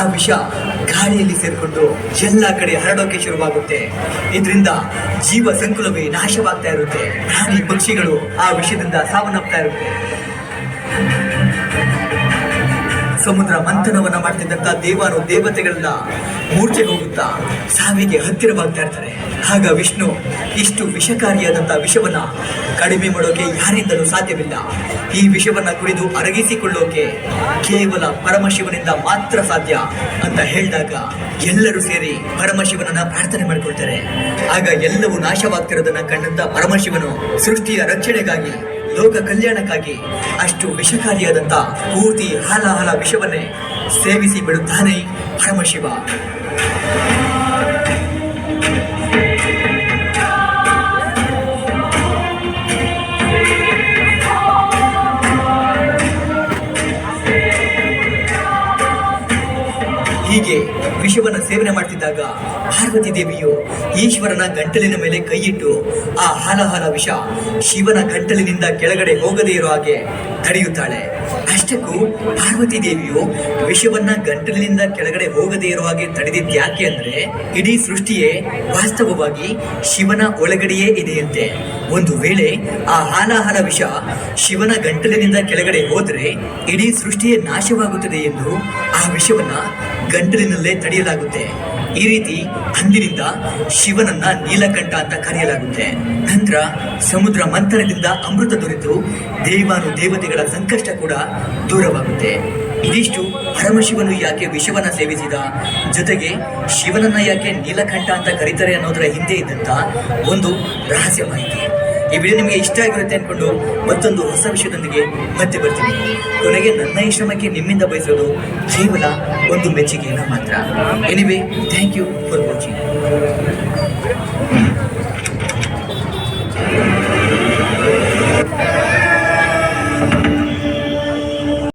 ಆ ವಿಷ ಗಾಳಿಯಲ್ಲಿ ಸೇರಿಕೊಂಡು ಎಲ್ಲ ಕಡೆ ಹರಡೋಕೆ ಶುರುವಾಗುತ್ತೆ. ಇದರಿಂದ ಜೀವ ಸಂಕುಲವೇ ನಾಶವಾಗ್ತಾ ಇರುತ್ತೆ. ಪ್ರಾಣಿ ಪಕ್ಷಿಗಳು ಆ ವಿಷದಿಂದ ಸಾವನ್ನಪ್ತಾ ಇರುತ್ತೆ. ಸಮುದ್ರ ಮಂಥನವನ್ನ ಮಾಡ್ತಿದ್ದಂತ ದೇವರು ದೇವತೆಗಳನ್ನ ಮೂರ್ಛೆ ಹೋಗುತ್ತಾ ಸಾವಿಗೆ ಹತ್ತಿರವಾಗ್ತಾ ಇರ್ತಾರೆ. ಆಗ ವಿಷ್ಣು ಇಷ್ಟು ವಿಷಕಾರಿಯಾದಂತ ವಿಷವನ್ನ ಕಡಿಮೆ ಮಾಡೋಕೆ ಯಾರಿಂದಲೂ ಸಾಧ್ಯವಿಲ್ಲ. ಈ ವಿಷವನ್ನ ಕುಡಿದು ಅರಗಿಸಿಕೊಳ್ಳೋಕೆ ಕೇವಲ ಪರಮಶಿವನಿಂದ ಮಾತ್ರ ಸಾಧ್ಯ ಅಂತ ಹೇಳಿದಾಗ ಎಲ್ಲರೂ ಸೇರಿ ಪರಮಶಿವನನ್ನ ಪ್ರಾರ್ಥನೆ ಮಾಡ್ಕೊಳ್ತಾರೆ. ಆಗ ಎಲ್ಲವೂ ನಾಶವಾಗ್ತಿರೋದನ್ನ ಕಂಡಂತ ಪರಮಶಿವನು ಸೃಷ್ಟಿಯ ರಕ್ಷಣೆಗಾಗಿ ಲೋಕ ಕಲ್ಯಾಣಕ್ಕಾಗಿ ಅಷ್ಟು ವಿಷಕಾರಿಯಾದಂಥ ಪೂರ್ತಿ ಹಾಲಾಹಲ ವಿಷವನ್ನೇ ಸೇವಿಸಿ ಬಿಡುತ್ತಾನೆ ಪರಮಶಿವ. ಹೀಗೆ ವಿಷವನ್ನು ಸೇವನೆ ಮಾಡ್ತಿದ್ದಾಗ ಪಾರ್ವತಿ ದೇವಿಯು ಈಶ್ವರನ ಗಂಟಲಿನ ಮೇಲೆ ಕೈಯಿಟ್ಟು ಆ ಹಾಲಹಾಲ ವಿಷ ಶಿವನ ಗಂಟಲಿನಿಂದ ಕೆಳಗಡೆ ಹೋಗದೇ ಇರೋ ಹಾಗೆ ತಡೆಯುತ್ತಾಳೆ ಅಷ್ಟಕ್ಕೂ ಪಾರ್ವತಿ ದೇವಿಯು ವಿಷವನ್ನ ಗಂಟಲಿನಿಂದ ಕೆಳಗಡೆ ಹೋಗದೇ ಇರುವ ಹಾಗೆ ತಡೆದಿದ್ ಯಾಕೆ ಅಂದ್ರೆ ಇಡೀ ಸೃಷ್ಟಿಯೇ ವಾಸ್ತವವಾಗಿ ಶಿವನ ಒಳಗಡೆಯೇ ಇದೆಯಂತೆ. ಒಂದು ವೇಳೆ ಆ ಹಾಲಾಹಲ ವಿಷ ಶಿವನ ಗಂಟಲಿನಿಂದ ಕೆಳಗಡೆ ಹೋದ್ರೆ ಇಡೀ ಸೃಷ್ಟಿಯೇ ನಾಶವಾಗುತ್ತದೆ ಎಂದು ಆ ವಿಷವನ್ನ ಗಂಟಲಿನಲ್ಲೇ ತಡೆಯಲಾಗುತ್ತೆ. ಈ ರೀತಿ ಅಂದಿನಿಂದ ಶಿವನನ್ನ ನೀಲಕಂಠ ಅಂತ ಕರೆಯಲಾಗುತ್ತೆ. ನಂತರ ಸಮುದ್ರ ಮಂಥನದಿಂದ ಅಮೃತ ದೊರೆತು ದೇವಾನು ದೇವತೆಗಳ ಸಂಕಷ್ಟ ಕೂಡ ದೂರವಾಗುತ್ತೆ. ಇದಿಷ್ಟು ಪರಮಶಿವನು ಯಾಕೆ ವಿಷವನ್ನ ಸೇವಿಸಿದ? ಜೊತೆಗೆ ಶಿವನನ್ನ ಯಾಕೆ ನೀಲಕಂಠ ಅಂತ ಕರೀತಾರೆ ಅನ್ನೋದರ ಹಿಂದೆ ಇದ್ದಂತ ಒಂದು ರಹಸ್ಯ ಮಾಹಿತಿ. ಈ ವಿಡಿಯೋ ನಿಮಗೆ ಇಷ್ಟ ಆಗಿರುತ್ತೆ ಅನ್ಕೊಂಡು ಮತ್ತೊಂದು ಹೊಸ ವಿಷಯದೊಂದಿಗೆ ಮತ್ತೆ ಬರ್ತೀನಿ. ಕೊನೆಗೆ ನನ್ನ ಈ ಶ್ರಮಕ್ಕೆ ನಿಮ್ಮಿಂದ ಬಯಸೋದು ಕೇವಲ ಒಂದು ಮೆಚ್ಚುಗೆಯನ್ನು ಮಾತ್ರ. Anyway thank you for